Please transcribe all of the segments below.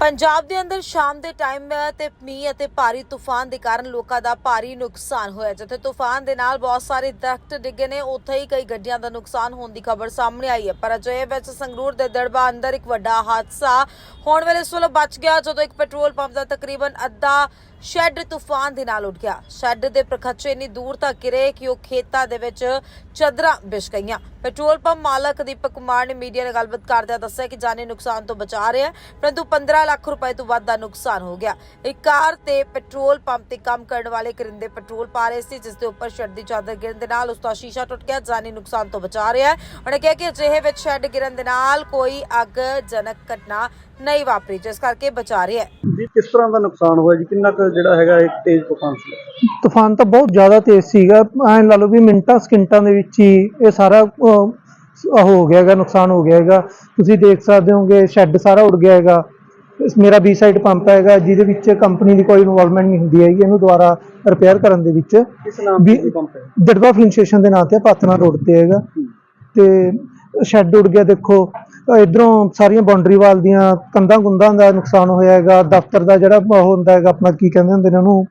ਪੰਜਾਬ ਦੇ ਅੰਦਰ ਸ਼ਾਮ ਦੇ ਟਾਈਮ ਤੇ ਮੀਂਹ ਅਤੇ ਭਾਰੀ ਤੂਫਾਨ ਦੇ ਕਾਰਨ ਲੋਕਾਂ ਦਾ ਭਾਰੀ ਨੁਕਸਾਨ ਹੋਇਆ। ਜਿੱਥੇ ਤੂਫਾਨ ਦੇ ਨਾਲ ਬਹੁਤ ਸਾਰੇ ਦਰਖਤ ਡਿੱਗੇ ਨੇ, ਉੱਥੇ ਹੀ ਕਈ ਗੱਡੀਆਂ ਦਾ ਨੁਕਸਾਨ ਹੋਣ ਦੀ ਖਬਰ ਸਾਹਮਣੇ ਆਈ ਹੈ। ਪਰ ਅਜੇ ਵਿੱਚ ਸੰਗਰੂਰ ਦੇ ਦੜਬਾ ਅੰਦਰ ਇੱਕ ਵੱਡਾ ਹਾਦਸਾ ਹੋਣ ਵੇਲੇ ਇਸ ਵੱਲੋਂ ਬਚ ਗਿਆ। ਜਦੋਂ ਇੱਕ ਪੈਟਰੋਲ ਪੰਪ ਦਾ ਤਕਰੀਬਨ ਅੱਧਾ ਸ਼ੈੱਡ ਤੂਫਾਨ ਦੇ ਨਾਲ ਉੱਡ ਗਿਆ। ਸ਼ੈੱਡ ਦੇ ਪ੍ਰਖੱਚੇ ਇੰਨੀ ਦੂਰ ਤੱਕ ਗਿਰੇ ਕਿ ਉਹ ਖੇਤਾਂ ਦੇ ਵਿੱਚ ਚਦਰਾਂ ਵਿਛ ਗਈਆਂ। ਪੈਟਰੋਲ ਪੰਪ ਮਾਲਕ ਦੀਪਕ ਕੁਮਾਰ ਨੇ ਮੀਡੀਆ ਨਾਲ ਗੱਲਬਾਤ ਕਰਦਿਆਂ ਦੱਸਿਆ ਕਿ ਜਾਨੀ ਨੁਕਸਾਨ ਤੋਂ ਬਚਾ ਰਿਹਾ ਪਰੰਤੂ 15 ਲੱਖ ਰੁਪਏ ਤੋਂ ਵੱਧ ਦਾ ਨੁਕਸਾਨ ਹੋ ਗਿਆ। ਇੱਕ ਕਾਰ ਤੇ ਪੈਟਰੋਲ ਪੰਪ ਤੇ ਕੰਮ ਕਰਨ ਵਾਲੇ ਕਰਿੰਦੇ ਪੈਟਰੋਲ ਪਾ ਰਹੇ ਸੀ, ਜਿਸ ਦੇ ਉੱਪਰ ਸ਼ੈੱਡ ਦੀ ਚਾਦਰ ਗਿਰਨ ਦੇ ਨਾਲ ਉਸ ਦਾ ਸ਼ੀਸ਼ਾ ਟੁੱਟ ਗਿਆ। ਜਾਨੀ ਨੁਕਸਾਨ ਤੋਂ ਬਚਾ ਰਿਹਾ ਹੈ। ਉਹਨੇ ਕਿਹਾ ਕਿ ਅਜਿਹੇ ਵਿੱਚ ਸ਼ੈੱਡ ਗਿਰਨ ਦੇ ਨਾਲ ਕੋਈ ਅੱਗ ਜਨਕ ਘਟਨਾ ਨਹੀਂ ਵਾਪਰੀ, ਜਿਸ ਕਰਕੇ ਬਚਾ ਰਿਹਾ ਹੈ। ਜੀ, ਕਿਸ ਤਰ੍ਹਾਂ ਦਾ ਨੁਕਸਾਨ ਹੋਇਆ ਜੀ? ਕਿੰਨਾ ਕੁ ਜਿਹੜਾ ਹੈਗਾ ਇੱਕ ਤੇਜ਼ ਤੂਫਾਨ ਸੀ। ਤੂਫਾਨ ਤਾਂ ਬਹੁਤ ਜ਼ਿਆਦਾ ਤੇਜ਼ ਸੀਗਾ। ਐਂ ਲਾ ਲਓ ਵੀ ਮਿੰਟਾਂ ਸਕਿੰਟਾਂ ਦੇ ਵਿੱਚ ਹੀ ਇਹ ਸਾਰਾ ਅਹ, ਹੋ ਗਿਆ ਹੈਗਾ ਨੁਕਸਾਨ ਹੋ ਗਿਆ ਹੈਗਾ ਤੁਸੀਂ ਦੇਖ ਸਕਦੇ ਹੋਗੇ ਸ਼ੈੱਡ ਸਾਰਾ ਉੱਡ ਗਿਆ ਹੈਗਾ। ਇਸ ਮੇਰਾ ਬੀ ਸਾਈਡ ਪੰਪ ਹੈਗਾ ਜਿਹਦੇ ਵਿੱਚ ਕੰਪਨੀ ਦੀ ਕੋਈ ਇਨਵੋਲਵਮੈਂਟ ਨਹੀਂ ਹੁੰਦੀ ਹੈਗੀ। ਇਹਨੂੰ ਦੁਬਾਰਾ ਰਿਪੇਅਰ ਕਰਨ ਦੇ ਵਿੱਚ ਕਿਸ ਨਾਮ ਵੀ- ਦੀ ਪੰਪ ਹੈ? ਦੜਬਾ ਫਿਲਿੰਗ ਸਟੇਸ਼ਨ ਦੇ ਨਾਂ ਤੇ ਪਾਤਨਾ ਰੋਡ ਤੇ ਹੈਗਾ। ਤੇ ਸ਼ੈੱਡ ਉੱਡ ਗਿਆ ਦੇਖੋ। ਇਧਰੋਂ ਸਾਰੀਆਂ ਬਾਉਂਡਰੀ ਵਾਲ ਦੀਆਂ ਕੰਧਾਂ ਗੁੰਦਾਂ ਦਾ ਨੁਕਸਾਨ ਹੋਇਆ ਹੈਗਾ ਦਫ਼ਤਰ ਦਾ ਜਿਹੜਾ ਉਹ ਹੁੰਦਾ ਹੈਗਾ ਆਪਣਾ ਕੀ ਕਹਿੰਦੇ ਹੁੰਦੇ ਨੇ ਉਹਨੂੰ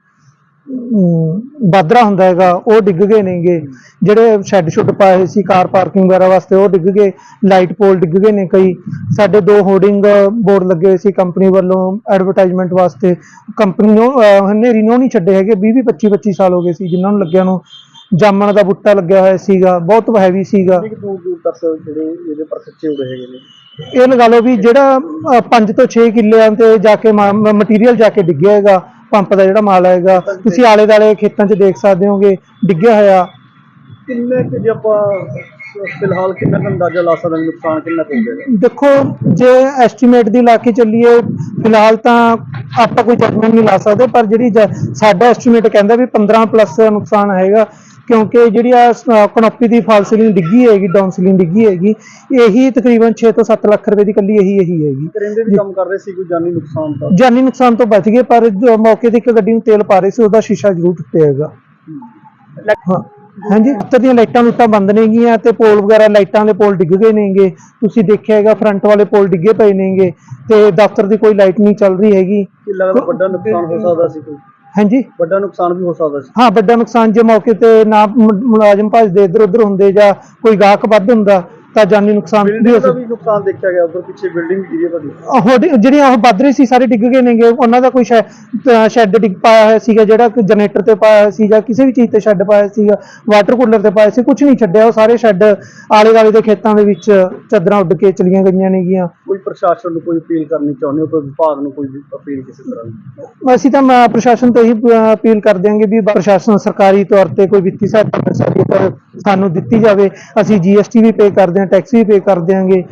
ਅਮ, ਬਾਦਰਾ ਹੁੰਦਾ ਹੈਗਾ ਉਹ ਡਿੱਗ ਗਏ ਨੇਗੇ। ਜਿਹੜੇ ਸ਼ੈੱਡ ਸ਼ੁੱਡ ਪਾਏ ਹੋਏ ਸੀ ਕਾਰ ਪਾਰਕਿੰਗ ਵਗੈਰਾ ਵਾਸਤੇ ਉਹ ਡਿੱਗ ਗਏ ਲਾਈਟ ਪੋਲ ਡਿੱਗ ਗਏ ਨੇ ਕਈ। ਸਾਡੇ ਦੋ ਹੋਰਡਿੰਗ ਬੋਰਡ ਲੱਗੇ ਹੋਏ ਸੀ ਕੰਪਨੀ ਵੱਲੋਂ ਐਡਵਰਟਾਈਜ਼ਮੈਂਟ ਵਾਸਤੇ। ਕੰਪਨੀ ਨੂੰ ਹਨੇਰੀ ਨੂੰ ਨਹੀਂ ਛੱਡੇ ਹੈਗੇ 20 20 25 25 ਸਾਲ ਹੋ ਗਏ ਸੀ ਜਿਨ੍ਹਾਂ ਨੂੰ ਲੱਗਿਆ ਨੂੰ। ਜਾਮਣ ਦਾ ਬੂਟਾ ਲੱਗਿਆ ਹੋਇਆ ਸੀਗਾ ਬਹੁਤ ਹੈਵੀ ਸੀਗਾ। ਕਿੰਨੀ ਕੁ ਦੂਰ ਦੂਰ ਤੱਕ ਜਿਹੜੇ ਇਹਦੇ ਪਰ ਖੱਚੇ ਉੜੇ ਹੈਗੇ ਨੇ? ਇਹ ਲਗਾ ਲਓ ਵੀ ਜਿਹੜਾ 5 ਤੋਂ 6 ਕਿੱਲਿਆਂ ਤੇ ਜਾ ਕੇ ਮਟੀਰੀਅਲ ਜਾ ਕੇ ਡਿੱਗਿਆ ਹੈਗਾ ਪੰਪ ਦਾ ਜਿਹੜਾ ਮਾਲ ਹੈਗਾ ਤੁਸੀਂ ਆਲੇ ਦਾਲੇ ਖੇਤਾਂ 'ਚ ਦੇਖ ਸਕਦੇ ਹੋਗੇ ਡਿੱਗਿਆ ਹੋਇਆ। ਕਿੰਨੇ ਕੁ ਜੇ ਆਪਾਂ ਫਿਲਹਾਲ ਕਿੰਨਾ ਅੰਦਾਜ਼ਾ ਲਾ ਸਕਦੇ ਨੁਕਸਾਨ ਕਿੰਨਾ ਹੋ ਜਾਏਗਾ ਦੇਖੋ ਜੇ ਐਸਟੀਮੇਟ ਦੀ ਲਾ ਕੇ ਚੱਲੀਏ ਫਿਲਹਾਲ ਤਾਂ ਆਪਾਂ ਕੋਈ ਜਜਮੈਂਟ ਨਹੀਂ ਲਾ ਸਕਦੇ ਪਰ ਜਿਹੜੀ ਸਾਡਾ ਐਸਟੀਮੇਟ ਕਹਿੰਦਾ ਵੀ 15 ਪਲੱਸ ਨੁਕਸਾਨ ਹੈਗਾ। ਕਿਉਂਕਿ ਜਿਹੜੀ ਆ ਕਨੋਪੀ ਦੀ ਫਾਲ ਸੀਲਿੰਗ ਡਿੱਗੀ ਹੈਗੀ ਡਾਊਨ ਸੀਲਿੰਗ ਡਿੱਗੀ ਹੈਗੀ ਇਹੀ ਤਕਰੀਬਨ 6 ਤੋਂ 7 ਲੱਖ ਰੁਪਏ ਦੀ ਕੱਲੀ ਇਹੀ ਇਹੀ ਹੈਗੀ। ਕਰਿੰਦੇ ਵੀ ਕੰਮ ਕਰ ਰਹੇ ਸੀ ਕੋਈ ਜਾਨੀ ਨੁਕਸਾਨ ਤਾਂ? ਜਾਨੀ ਨੁਕਸਾਨ ਤੋਂ ਬਚ ਗਏ ਪਰ ਜੋ ਮੌਕੇ ਤੇ ਇੱਕ ਗੱਡੀ ਨੂੰ ਤੇਲ ਪਾ ਰਹੇ ਸੀ ਉਹਦਾ ਸ਼ੀਸ਼ਾ ਜ਼ਰੂਰ ਟੁੱਟਿਆ ਹੈਗਾ। ਹਾਂ। ਹਾਂਜੀ ਉੱਤਰ ਦੀਆਂ ਲਾਈਟਾਂ ਲੁੱਟਾਂ ਬੰਦ ਨੇਗੀਆਂ ਤੇ ਪੋਲ ਵਗੈਰਾ ਲਾਈਟਾਂ ਦੇ ਪੋਲ ਡਿੱਗ ਗਏ ਨੇਗੇ। ਤੁਸੀਂ ਦੇਖਿਆ ਹੈਗਾ ਫਰੰਟ ਵਾਲੇ ਪੋਲ ਡਿੱਗੇ ਪਏ ਨੇਗੇ ਤੇ ਦਫ਼ਤਰ ਦੀ ਕੋਈ ਲਾਈਟ ਨਹੀਂ ਚੱਲ ਰਹੀ ਹੈਗੀ। ਕੀ ਲੱਗਦਾ ਵੱਡਾ ਨੁਕਸਾਨ ਹੋ ਸਕਦਾ ਸੀ ਕੋਈ? ਹਾਂਜੀ। ਵੱਡਾ ਨੁਕਸਾਨ ਵੀ ਹੋ ਸਕਦਾ ਸੀ। ਹਾਂ ਵੱਡਾ ਨੁਕਸਾਨ ਜੇ ਮੌਕੇ ਤੇ ਨਾ ਮੁ- ਮੁਲਾਜ਼ਮ ਭੱਜਦੇ ਇੱਧਰ ਉੱਧਰ ਹੁੰਦੇ ਜਾਂ ਕੋਈ ਗਾਹਕ ਵੱਧ ਹੁੰਦਾ ਤਾਂ ਜਾਨੀ ਨੁਕਸਾਨ ਵੀ ਹੋ ਬਿਲਡਿੰਗ ਦਾ ਸਕਦਾ। ਵੀ ਨੁਕਸਾਨ ਦੇਖਿਆ ਗਿਆ ਉਧਰ ਪਿੱਛੇ ਬਿਲਡਿੰਗ ਗਿਰੀ ਹੈ ਤੁਹਾਡੀ। ਉਹ ਡ- ਜਿਹੜੀਆਂ ਉਹ ਵੱਧ ਰਹੀ ਸੀ ਸਾਰੇ ਡਿੱਗ ਗਏ ਨੇਗੇ। ਉਹਨਾਂ ਦਾ ਕੋਈ ਸ਼ੈੱਡ ਡਿੱਗ ਪਾਇਆ ਹੋਇਆ ਸੀਗਾ ਜਿਹੜਾ ਕਿ ਜਨਰੇਟਰ ਤੇ ਪਾਇਆ ਹੋਇਆ ਸੀ ਜਾਂ ਕਿਸੇ ਵੀ ਚੀਜ਼ ਤੇ ਸ਼ੈੱਡ ਪਾਇਆ ਸੀਗਾ ਵਾਟਰ ਕੂਲਰ ਤੇ ਪਾਇਆ ਸੀ ਕੁਝ ਨਹੀਂ ਛੱਡਿਆ। ਉਹ ਸਾਰੇ ਸ਼ੈੱਡ ਆਲੇ ਦੁਆਲੇ ਦੇ ਖੇਤਾਂ ਦੇ ਵਿੱਚ ਚਾਦਰਾਂ ਉੱਡ ਕੇ ਚਲੀਆਂ ਗਈਆਂ ਨੇਗੀਆਂ। ਕੋਈ ਪ੍ਰਸ਼ਾਸਨ ਨੂੰ ਕੋਈ ਅਪੀਲ ਕਰਨੀ ਚਾਹੁੰਦੇ ਹੋ? ਕੋਈ ਵਿਭਾਗ ਨੂੰ ਕੋਈ ਅਪੀਲ ਕਿਸੇ ਤਰ੍ਹਾਂ ਦੀ? ਅਸੀਂ ਤਾਂ ਮੈਂ ਪ੍ਰਸ਼ਾਸਨ ਤੋਂ ਅਹ, ਅਪੀਲ ਕਰ ਦਿਆਂਗੇ ਵੀ ਪ੍ਰਸ਼ਾਸਨ ਸਰਕਾਰੀ ਤੌਰ ਤੇ ਕੋਈ ਵਿੱਤੀ ਸਹਾਇਤਾ ਮਿਲ ਸਕਦੀ ਹੈ ਤਾਂ ਸਾਨੂੰ ਦਿੱਤੀ ਜਾਵੇ। ਅਸੀਂ ਜੀਐਸਟੀ ਵੀ ਪੇ ਕਰਦੇ ਹਾਂ ਟੈਕਸ ਵੀ ਪੇ ਕਰ ਦਿਆਂਗੇ।